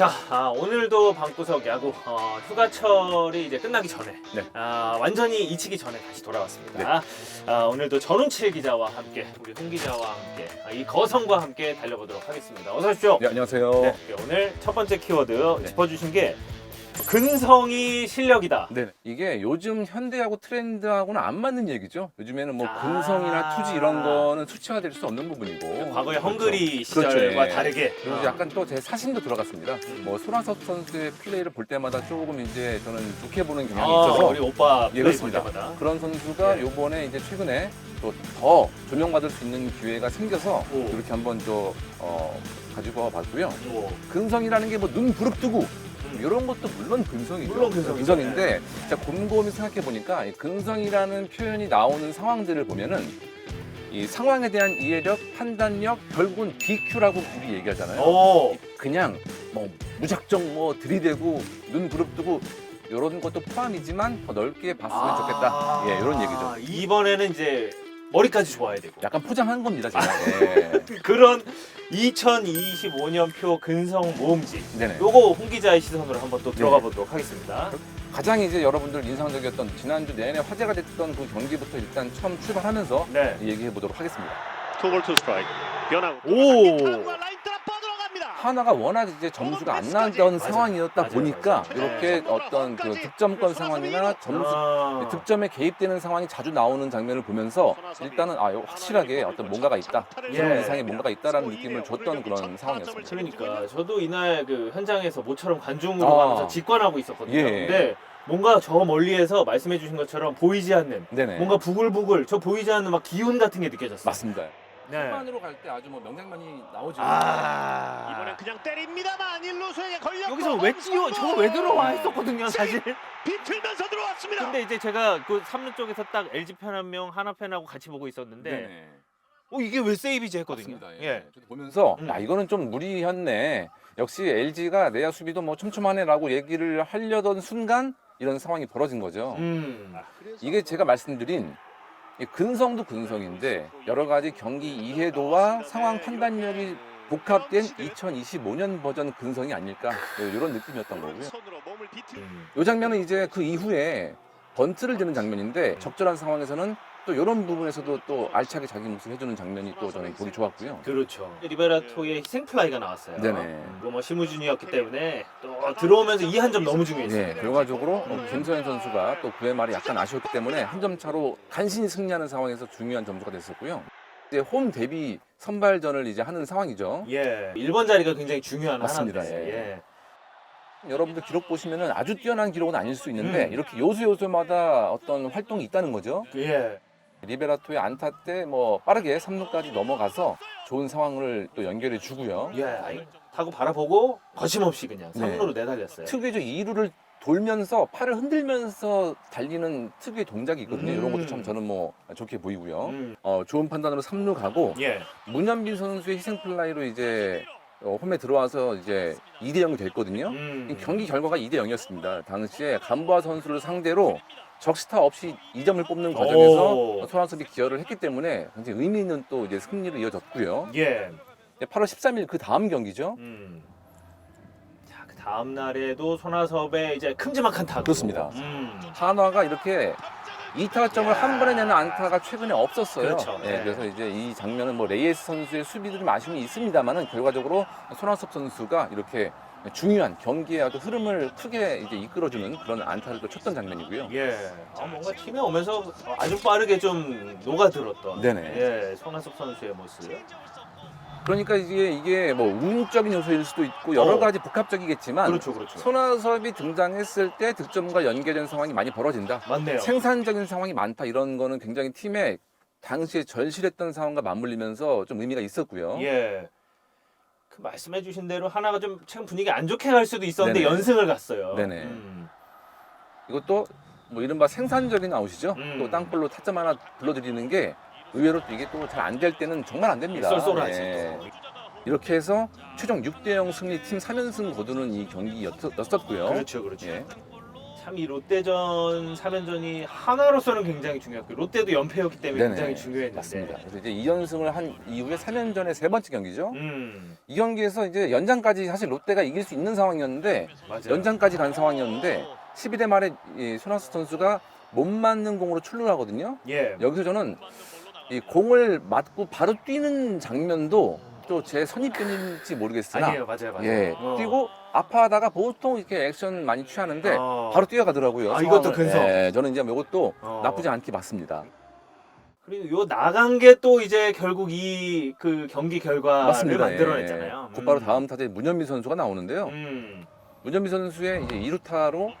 자, 아, 오늘도 방구석 야구 어, 휴가철이 이제 끝나기 전에 네. 아, 완전히 잊히기 전에 다시 돌아왔습니다. 아, 오늘도 전운칠 기자와 함께 우리 홍 기자와 함께 아, 이 거성과 함께 달려보도록 하겠습니다. 어서 오십시오. 네, 안녕하세요. 네, 오늘 첫 번째 키워드 네. 짚어주신 게 근성이 실력이다. 네, 이게 요즘 현대하고 트렌드하고는 안 맞는 얘기죠. 요즘에는 뭐 아. 근성이나 투지 이런 거는 수치화될 수 없는 부분이고. 과거의 그렇죠. 헝그리 그렇죠, 시절과 예. 다르게 그리고 어. 약간 또 제 사심도 들어갔습니다. 음. 뭐 손아섭 선수의 플레이를 볼 때마다 조금 이제 저는 좋게 보는 경향이 아, 있어서 우리 오빠 예, 플레이 볼 그렇습니다. 때마다 그런 선수가 예. 요번에 이제 최근에 또 더 조명받을 수 있는 기회가 생겨서 오. 이렇게 한번 또 어, 가지고 와봤고요. 오, 근성이라는 게 뭐 눈 부릅뜨고 음. 이런 것도 물론 근성이죠. 물론 근성이죠. 근성인데 자, 곰곰이 생각해 보니까 이 근성이라는 표현이 나오는 상황들을 보면은 이 상황에 대한 이해력, 판단력, 결국은 BQ라고 우리 얘기하잖아요. 오. 그냥 뭐 무작정 뭐 들이대고 눈 부릅뜨고 이런 것도 포함이지만 더 넓게 봤으면 좋겠다. 예, 이런 얘기죠. 아, 이번에는 이제 머리까지 좋아야 되고 약간 포장한 겁니다, 제가. 예. 그런 2025년표 근성 모음지 네네. 요거 홍 기자의 시선으로 한번 또 들어가 네. 보도록 하겠습니다. 가장 이제 여러분들 인상적이었던 지난주 내내 화제가 됐던 그 경기부터 일단 처음 출발하면서 네. 얘기해 보도록 하겠습니다. 투볼 투 스트라이크 변하고 오. 하나가 워낙 이제 점수가 안 나던. 상황이었다 맞아, 보니까 맞아. 이렇게 네. 어떤 그 득점권 상황이나 점수 아. 득점에 개입되는 상황이 자주 나오는 장면을 보면서 일단은 아 확실하게 어떤 뭔가가 있다 예. 그런 이상의 뭔가가 있다라는 느낌을 줬던 그런 상황이었습니다. 그러니까 저도 이날 그 현장에서 모처럼 관중으로 아. 가면서 직관하고 있었거든요. 예. 근데 뭔가 저 멀리에서 말씀해 주신 것처럼 보이지 않는 네네. 뭔가 부글부글 저 보이지 않는 막 기운 같은 게 느껴졌어요. 맞습니다. 네. 후반으로 갈 때 아주 뭐 명장면이 나오죠. 아. 이번엔 그냥 때립니다만 일루수에게 걸렸고 여기서 왜 뛰어 저거 왜 들어와 했었거든요, 사실. 비틀면서 들어왔습니다. 근데 이제 제가 그 3루 쪽에서 딱 LG 팬 한 명, 하나 팬하고 같이 보고 있었는데 네네. 어 이게 왜 세이비지 했거든요. 맞습니다. 예. 예. 저도 보면서 음. 야 이거는 좀 무리했네. 역시 LG가 내야 수비도 뭐 촘촘하네라고 얘기를 하려던 순간 이런 상황이 벌어진 거죠. 음. 이게 제가 말씀드린 이 근성도 근성인데 여러 가지 경기 이해도와 상황 판단력이 복합된 2025년 버전 근성이 아닐까 이런 느낌이었던 거고요. 이 장면은 이제 그 이후에 번트를 드는 장면인데 적절한 상황에서는 또 이런 부분에서도 또 알차게 자기 몫을 해주는 장면이 또 저는 보기 좋았고요. 그렇죠. 리베라토의 희생 플라이가 나왔어요. 네네. 음, 그거 뭐 실무준이었기 때문에 또 들어오면서 이 한 점 너무 중요했어요. 네, 결과적으로 어, 음. 김서현 선수가 또 9회 말이 약간 아쉬웠기 때문에 한 점 차로 간신히 승리하는 상황에서 중요한 점수가 됐었고요. 이제 홈 데뷔 선발전을 이제 하는 상황이죠. 예. 1번 자리가 굉장히 중요한 맞습니다. 하나인데. 예. 예. 여러분들 기록 보시면은 아주 뛰어난 기록은 아닐 수 있는데 음. 이렇게 요소 요소마다 어떤 활동이 있다는 거죠. 예. 리베라토의 안타 때 뭐 빠르게 3루까지 넘어가서 좋은 상황을 또 연결해 주고요. 예. 아이, 타고 바라보고 거침없이 그냥 네. 3루로 내달렸어요. 특유의 저 2루를 돌면서 팔을 흔들면서 달리는 특유의 동작이 있거든요. 음. 이런 것도 참 저는 뭐 좋게 보이고요. 음. 어, 좋은 판단으로 3루 가고 예. 문현빈 선수의 희생 플라이로 이제 어, 홈에 들어와서 이제 2대 0이 됐거든요. 음. 경기 결과가 2대 0이었습니다. 당시에 감보아 선수를 상대로 적시타 없이 2점을 뽑는 과정에서 오. 손아섭이 기여를 했기 때문에 굉장히 의미 있는 또 이제 승리로 이어졌고요. 예. 8월 13일 그 다음 경기죠. 음. 자, 그 다음 날에도 손아섭의 이제 큼지막한 타구. 그렇습니다. 음. 한화가 이렇게 2타점을 한 번에 내는 안타가 최근에 없었어요. 그렇죠. 예, 네. 그래서 이제 이 장면은 뭐 레이에스 선수의 수비도 좀 아쉬움이 있습니다만은 결과적으로 손아섭 선수가 이렇게 중요한 경기의 아주 흐름을 크게 이제 이끌어주는 그런 안타를 또 쳤던 장면이고요. 예. 아, 뭔가 팀에 오면서 아주 빠르게 좀 녹아들었던. 네네. 예. 손아섭 선수의 모습. 그러니까 이게 이게 뭐 운적인 요소일 수도 있고 여러 어. 가지 복합적이겠지만 그렇죠, 그렇죠. 손아섭이 등장했을 때 득점과 연계된 상황이 많이 벌어진다. 맞네요. 생산적인 상황이 많다 이런 거는 굉장히 팀에 당시에 절실했던 상황과 맞물리면서 좀 의미가 있었고요. 예. 그 말씀해 주신 대로 하나가 좀 최근 분위기 안 좋게 갈 수도 있었는데 네네. 연승을 갔어요. 네네. 음. 이것도 뭐 이른바 생산적인 아웃이죠. 음. 또 땅볼로 타점 하나 불러드리는 게 의외로 또 이게 또 잘 안 될 때는 정말 안 됩니다. 쏠쏠하지. 예. 또. 이렇게 해서 최종 6대0 승리 팀 3연승 거두는 이 경기였었고요. 그렇죠, 그렇죠. 예. 참 이 롯데전 3연전이 하나로서는 굉장히 중요했고 롯데도 연패였기 때문에 네네. 굉장히 중요했는데. 맞습니다. 그래서 이제 2연승을 한 이후에 3연전의 세 번째 경기죠. 음, 이 경기에서 이제 연장까지 사실 롯데가 이길 수 있는 상황이었는데 맞아요. 연장까지 간 상황이었는데 12대 말에 이 손아섭 선수가 못 맞는 공으로 출루를 하거든요. 예. 여기서 저는 이 공을 맞고 바로 뛰는 장면도 또 제 선입견인지 모르겠으나 아니에요, 맞아요, 맞아요. 예 어. 뛰고 아파하다가 보통 이렇게 액션 많이 취하는데 어. 바로 뛰어가더라고요. 아, 이것도 상황을. 근성. 예, 저는 이제 이것도 어. 나쁘지 않게 봤습니다. 그리고 요 나간 게 또 이제 결국 이 그 경기 결과를 맞습니다. 만들어냈잖아요. 예. 곧바로 음. 다음 타자에 문현미 선수가 나오는데요. 음, 문현미 선수의 이제 2루타로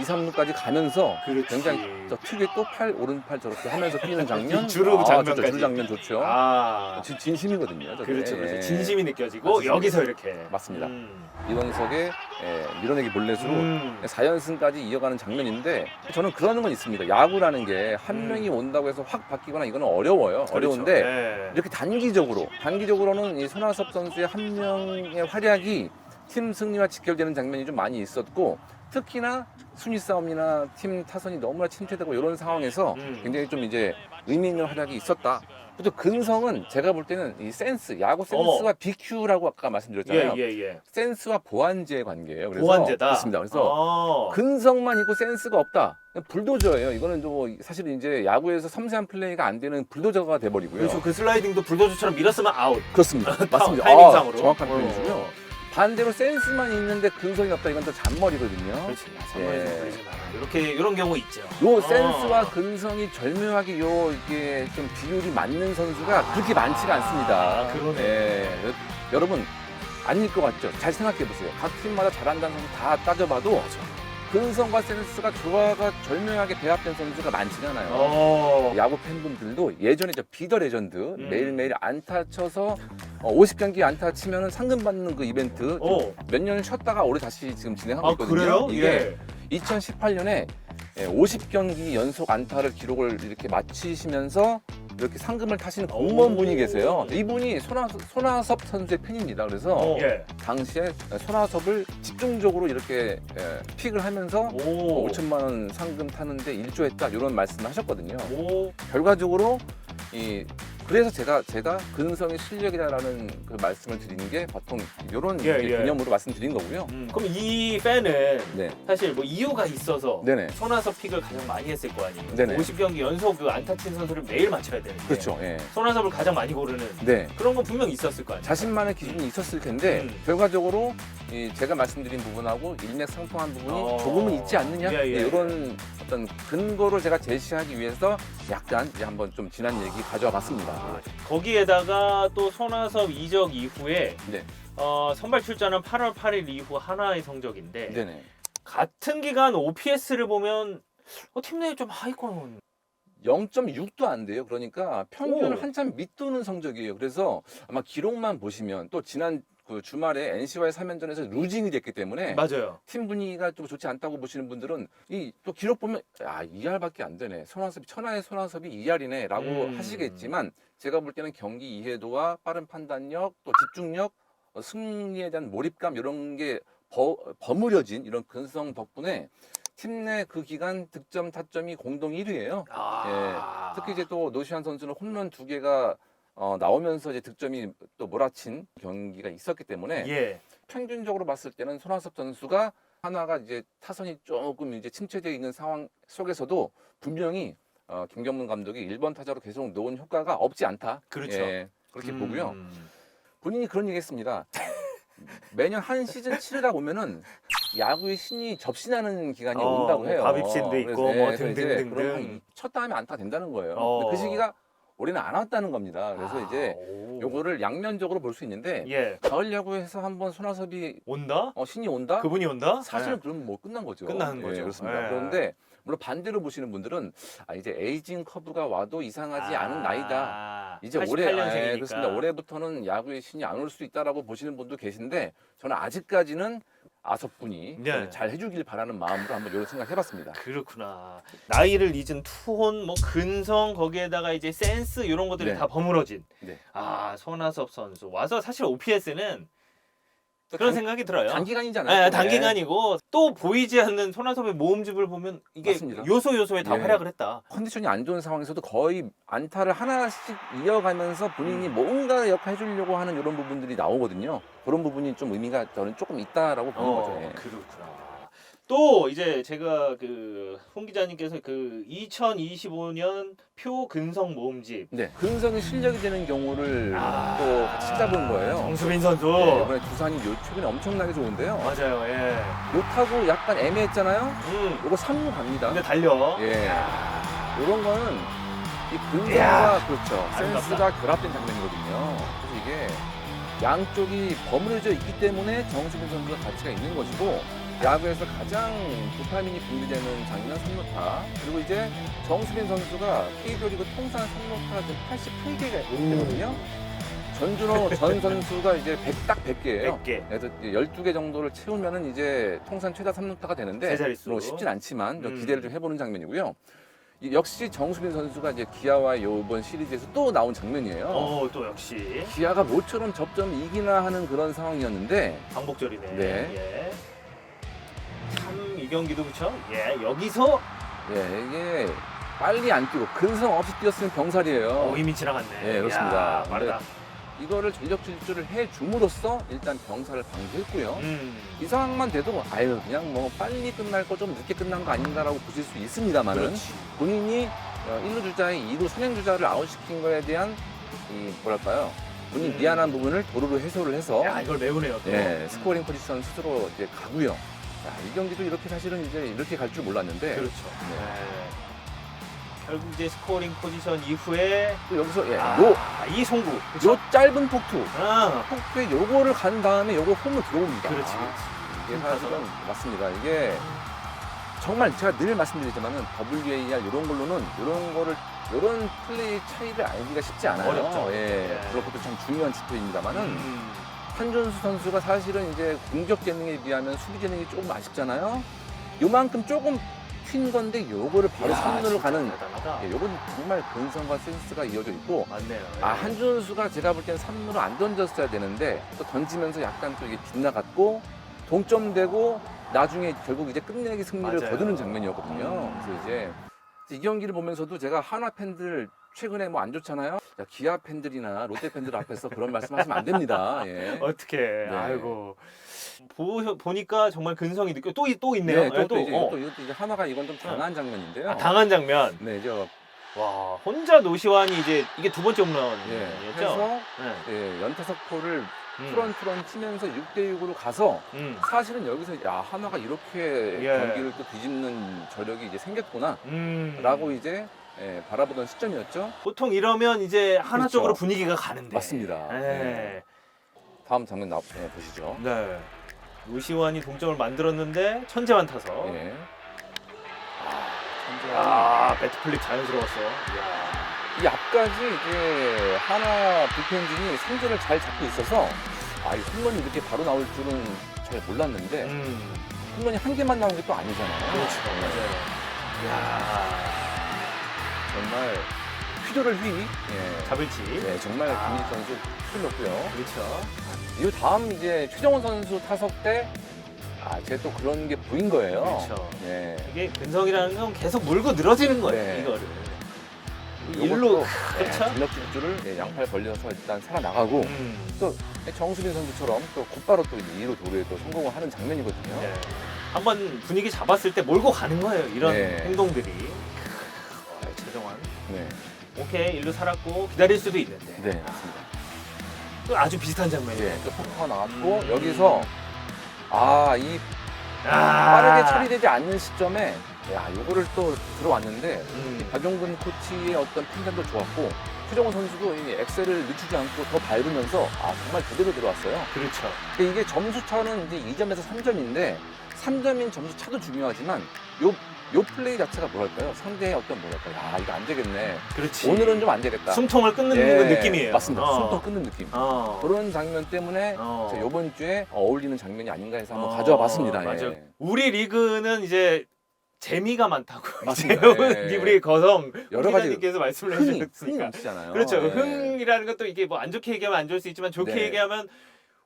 2, 3루까지 가면서 그렇지. 굉장히 저 특유의 또 팔 오른팔 저렇게 하면서 뛰는 장면 주루 아, 장면까지. 장면 좋죠. 아, 진, 진심이거든요. 저게. 그렇죠, 그렇죠. 예. 진심이 느껴지고 맞습니다. 여기서 이렇게 맞습니다. 음. 이원석의 예, 밀어내기 볼넷으로 음. 4연승까지 이어가는 장면인데 저는 그런 건 있습니다. 야구라는 게 한 음. 명이 온다고 해서 확 바뀌거나 이거는 어려워요. 그렇죠. 어려운데 네. 이렇게 단기적으로 단기적으로는 이 손아섭 선수의 한 명의 활약이 팀 승리와 직결되는 장면이 좀 많이 있었고 특히나 순위 싸움이나 팀 타선이 너무나 침체되고 이런 상황에서 음. 굉장히 좀 이제 의미 있는 활약이 있었다. 또 근성은 제가 볼 때는 이 센스, 야구 센스와 BQ라고 아까 말씀드렸잖아요. 어. 예, 예, 예. 센스와 보완제의 관계예요. 그래서 보완제다. 그렇습니다. 그래서 어. 근성만 있고 센스가 없다. 불도저예요. 이거는 뭐 사실은 이제 야구에서 섬세한 플레이가 안 되는 불도저가 돼버리고요. 그렇죠. 그 슬라이딩도 불도저처럼 밀었으면 아웃. 그렇습니다. 맞습니다. 타이밍상으로. 아, 정확한 어. 표현이시고요. 반대로 센스만 있는데 근성이 없다. 이건 또 잔머리거든요. 그렇지. 예. 이렇게 이런 경우 있죠. 요 어. 센스와 근성이 절묘하게 요 이게 좀 비율이 맞는 선수가 그렇게 많지가 않습니다. 아, 그러네. 예. 여- 여러분 아닐 것 같죠? 잘 생각해 보세요. 각 팀마다 잘한다는 선수 다 따져봐도 근성과 센스가 조화가 절묘하게 배합된 선수가 많지는 않아요. 어. 야구 팬분들도 예전에 저 비더 레전드 음. 매일매일 안타 쳐서 어, 50경기 안타 치면은 상금 받는 그 이벤트 어. 몇 년 쉬었다가 올해 다시 지금 진행하고 아, 있거든요. 그래요? 이게 예. 2018년에 50경기 연속 안타를 기록을 이렇게 마치시면서 이렇게 상금을 타시는 공무원분이 계세요. 이분이 손아, 손아섭 선수의 팬입니다. 그래서 예. 당시에 손아섭을 집중적으로 이렇게 예, 픽을 하면서 오. 5천만 원 상금 타는데 일조했다 이런 말씀을 하셨거든요. 오. 결과적으로 이 그래서 제가 제가 근성의 실력이다라는 그 말씀을 드리는 게 보통 이런 예, 예. 개념으로 말씀드린 거고요. 음, 그럼 이 팬은 네, 사실 뭐 이유가 있어서 네네, 손아섭 픽을 가장 많이 했을 거 아니에요. 네네. 50경기 연속 그 안타 친 선수를 매일 맞춰야 되는데 그렇죠. 예, 손아섭을 가장 많이 고르는 네. 그런 건 분명 있었을 거 아니에요. 자신만의 기준이 있었을 텐데 음. 결과적으로 이 제가 말씀드린 부분하고 일맥상통한 부분이 어. 조금은 있지 않느냐 예, 예. 네, 이런 어떤 근거를 제가 제시하기 위해서 약간 이제 한번 좀 지난 얘기 가져와 봤습니다. 아, 거기에다가 또 손아섭 이적 이후에 네, 어, 선발 출전한 8월 8일 이후 하나의 성적인데 네네. 같은 기간 OPS를 보면 어, 팀 내에 좀 하위권 0.6도 안 돼요. 그러니까 평균을 오. 한참 밑도는 성적이에요. 그래서 아마 기록만 보시면 또 지난 그 주말에 NC와의 3연전에서 루징이 됐기 때문에 맞아요. 팀 분위기가 좀 좋지 않다고 보시는 분들은 이 또 기록 보면 아 2할밖에 안 되네. 손아섭이 천하의 손아섭이 2할이네라고 음. 하시겠지만 제가 볼 때는 경기 이해도와 빠른 판단력 또 집중력 어, 승리에 대한 몰입감 이런 게 버, 버무려진 이런 근성 덕분에 팀 내 그 기간 득점 타점이 공동 1위예요. 아. 특히 이제 또 노시환 선수는 홈런 두 개가 어, 나오면서 이제 득점이 또 몰아친 경기가 있었기 때문에 예. 평균적으로 봤을 때는 손아섭 선수가 하나가 이제 타선이 조금 이제 침체되어 있는 상황 속에서도 분명히 어, 김경문 감독이 1번 타자로 계속 놓은 효과가 없지 않다. 그렇죠. 예, 그렇게 음. 보고요. 본인이 그런 얘기 했습니다. 매년 한 시즌 치르다 보면은 야구의 신이 접신하는 기간이 어, 온다고 뭐 해요. 밥입신도 있고 예, 뭐 그래서 이제 등등등등. 첫 다음에 안타 된다는 거예요. 어. 그 시기가 올해는 안 왔다는 겁니다. 그래서 아, 이제 오. 요거를 양면적으로 볼 수 있는데 예. 가을 야구에서 한번 손아섭이 온다? 어, 신이 온다? 그분이 온다? 사실은 네. 그럼 뭐 끝난 거죠. 끝나는 예, 거죠. 그렇습니다. 예. 그런데 물론 반대로 보시는 분들은 아, 이제 에이징 커브가 와도 이상하지 않은 나이다. 아, 이제 올해 88년생이니까. 예, 그렇습니다. 올해부터는 야구의 신이 안 올 수 있다라고 보시는 분도 계신데 저는 아직까지는 아섭군이 네. 잘 해주길 바라는 마음으로 한번 이런 생각 해봤습니다. 그렇구나. 나이를 잊은 투혼, 뭐 근성 거기에다가 이제 센스 이런 것들이 네. 다 버무러진. 네. 아 손아섭 선수 와서 사실 OPS는 또 그런 단- 생각이 들어요. 단기간이잖아요. 네, 또. 단기간이고 또 보이지 않는 손아섭의 모음집을 보면 이게 맞습니다. 요소 요소에 다 예. 활약을 했다. 컨디션이 안 좋은 상황에서도 거의 안타를 하나씩 이어가면서 본인이 음. 뭔가 역할 해주려고 하는 이런 부분들이 나오거든요. 그런 부분이 좀 의미가 저는 조금 있다라고 보는 거죠. 예. 어, 그렇구나. 또 이제 제가 그 홍 기자님께서 그 2025년 표 근성 모음집 네. 근성이 실력이 되는 경우를 아, 또 같이 찾아본 거예요. 정수빈 선수. 네, 이번에 두산이 요 최근에 엄청나게 좋은데요. 맞아요. 예. 요타고 약간 애매했잖아요. 음. 요거 3루 갑니다. 근데 달려. 예. 이런 거는 이 근성과 그렇죠. 아름답다. 센스가 결합된 장면이거든요. 그래서 이게 양쪽이 버무려져 있기 때문에 정수빈 선수가 가치가 있는 것이고 야구에서 가장 도파민이 분비되는 장면 3루타 그리고 이제 정수빈 선수가 KBO 통산 3루타가 지금 88개가 되거든요. 전준호 전 선수가 이제 100, 딱 100개예요. 100개. 그래서 12개 정도를 채우면은 이제 통산 최다 3루타가 되는데 세 자릿수. 뭐 쉽진 않지만 좀 음. 기대를 좀 해보는 장면이고요. 이- 역시 정수빈 선수가 이제 기아와의 이번 시리즈에서 또 나온 장면이에요. 어, 또 역시 기아가 모처럼 접점 이기나 하는 그런 상황이었는데 반복절이네. 네. 예. 경기도 그렇죠? 예. 여기서 예, 이게 빨리 안 뛰고 근성 없이 뛰었으면 병살이에요. 어, 이미 지나갔네. 예, 그렇습니다. 야, 빠르다. 이거를 전력 질주를 해 줌으로써 일단 병살을 방지했고요. 음. 이 상황만 돼도 아유 그냥 뭐 빨리 끝날 거 좀 늦게 끝난 거 아닌가라고 보실 수 있습니다만은 그렇지. 본인이 어, 1루 주자의 2루 선행 주자를 아웃시킨 거에 대한 이 뭐랄까요 본인 음. 미안한 부분을 도로로 해소를 해서 야, 이걸 메우네요. 또. 예, 스코어링 포지션 스스로 이제 가고요. 자, 이 경기도 이렇게 사실은 이제 이렇게 갈 줄 몰랐는데 그렇죠. 네. 예. 결국 이제 스코어링 포지션 이후에 또 여기서 예, 아, 요, 이 송구. 그렇죠? 요 짧은 폭투 아, 폭투에 요거를 간 다음에 요거 홈으로 들어옵니다. 그렇지, 아, 그렇지. 이게 사실은 맞습니다. 이게 정말 제가 늘 말씀드리지만은 WAR 이런 걸로는 이런 거를 이런 플레이 차이를 알기가 쉽지 않아요. 어렵죠. 예, 네. 그것도 참 중요한 지표입니다만은 음. 한준수 선수가 사실은 이제 공격 재능에 비하면 수비 재능이 조금 아쉽잖아요. 요만큼 조금 튄 건데 요거를 바로 야, 3루로 진짜 가는 대단하다. 예, 요건 정말 근성과 센스가 이어져 있고 맞네요. 예. 아 한준수가 제가 볼땐 3루로 안 던졌어야 되는데 또 던지면서 약간 또 이게 빗나갔고 동점되고 나중에 결국 이제 끝내기 승리를 맞아요. 거두는 장면이었거든요. 음. 그래서 이제 이 경기를 보면서도 제가 한화 팬들 최근에 뭐 안 좋잖아요. 야, 기아 팬들이나 롯데 팬들 앞에서 그런 말씀하시면 안 됩니다. 예. 어떻게? 네. 아이고. 보, 보니까 정말 근성이 느껴. 또, 이- 또 있네요. 네, 예, 또, 또, 이제, 어. 이것도 이제 하나가 이건 좀 당한 장면인데요. 아, 당한 장면. 네, 저 와, 혼자 노시환이 이제 이게 두 번째 예, 홈런이었죠? 해서 네. 예, 연타석포를 음. 투런투런 치면서 6대 6으로 가서 음. 사실은 여기서 야 하나가 이렇게 예. 경기를 또 뒤집는 저력이 이제 생겼구나라고 음. 이제 예, 바라보던 시점이었죠. 보통 이러면 이제 하나 그렇죠. 쪽으로 분위기가 가는데. 맞습니다. 네. 다음 장면 나 예, 보시죠. 네. 노시환이 동점을 만들었는데 천재만 타서. 예. 아, 배트플립 자연스러웠어요. 이야. 이 앞까지 이제 하나 불펜진이 상대를 잘 잡고 있어서 아, 이 홈런이 이렇게 바로 나올 줄은 잘 몰랐는데 음. 홈런이 한 개만 나온 게 또 아니잖아요. 그렇죠. 예. 맞아요. 이야. 정말 휘도를 휘. 예. 잡을지. 네, 정말 아. 김민식 선수 틀렸고요. 그렇죠. 이 다음 이제 최정원 선수 타석 때 아, 제가 또 그런 게 보인 거예요. 그렇죠. 네. 이게 근성이라는 건 계속 물고 늘어지는 거예요. 네. 이거를. 일로 네, 그렇죠? 전력 질주를 네, 양팔 벌려서 일단 살아나가고 음. 또 정수빈 선수처럼 또 곧바로 또 이제 2루 도루에 또 성공을 하는 장면이거든요. 네. 한번 분위기 잡았을 때 몰고 가는 거예요. 이런 네. 행동들이. 아, 최정환. 네. 오케이 일로 살았고 기다릴 수도 있는데. 네, 맞습니다. 또 아주 비슷한 장면이에요. 네, 또 포커가 나왔고 음. 여기서 아, 이 아. 빠르게 처리되지 않는 시점에 야, 요거를 또 들어왔는데 음. 박용근 코치의 어떤 판단도 좋았고 최정원 선수도 이 엑셀을 늦추지 않고 더 밟으면서 아 정말 제대로 들어왔어요. 그렇죠. 근데 이게 점수 차는 이제 2점에서 3점인데 3점인 점수 차도 중요하지만 요, 요 플레이 자체가 뭐랄까요? 상대의 어떤 뭐랄까요? 아 이거 안 되겠네. 그렇지. 오늘은 좀 안 되겠다. 숨통을 끊는 예, 그 느낌이에요. 맞습니다. 어. 숨통 끊는 느낌. 어. 그런 장면 때문에 어. 제가 이번 주에 어울리는 장면이 아닌가 해서 한번 어, 가져와 봤습니다. 맞아. 예. 우리 리그는 이제 재미가 많다고 맞습니다. 이제 예. 우리 거성 여러 가지 기자님께서 말씀을 흥이, 흥이 해주셨으니까 넘치잖아요. 그렇죠. 예. 흥이라는 것도 이게 뭐 안 좋게 얘기하면 안 좋을 수 있지만 좋게 네. 얘기하면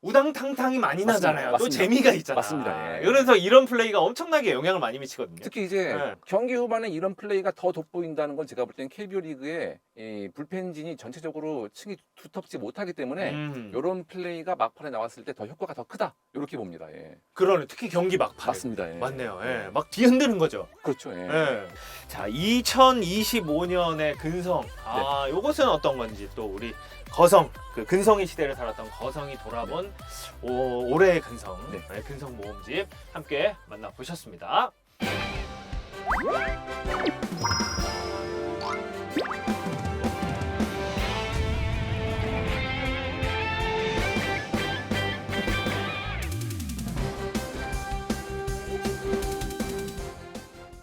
우당탕탕이 많이 맞습니다. 나잖아요. 또 맞습니다. 재미가 있잖아. 맞습니다. 예. 그래서 이런 플레이가 엄청나게 영향을 많이 미치거든요. 특히 이제 네. 경기 후반에 이런 플레이가 더 돋보인다는 건 제가 볼 때는 KBO 리그의 이 불펜진이 전체적으로 층이 두텁지 못하기 때문에 음, 이런 플레이가 막판에 나왔을 때 더 효과가 더 크다 이렇게 봅니다. 예. 그러네. 특히 경기 막판. 맞습니다. 예. 맞네요. 예. 막 뒤흔드는 거죠. 그렇죠. 예. 예. 자, 2025년의 근성. 아, 요것은 어떤 건지 또 우리 거성, 그 근성의 시대를 살았던 거성이 돌아본 오, 올해의 근성, 네. 네, 근성 모음집 함께 만나보셨습니다.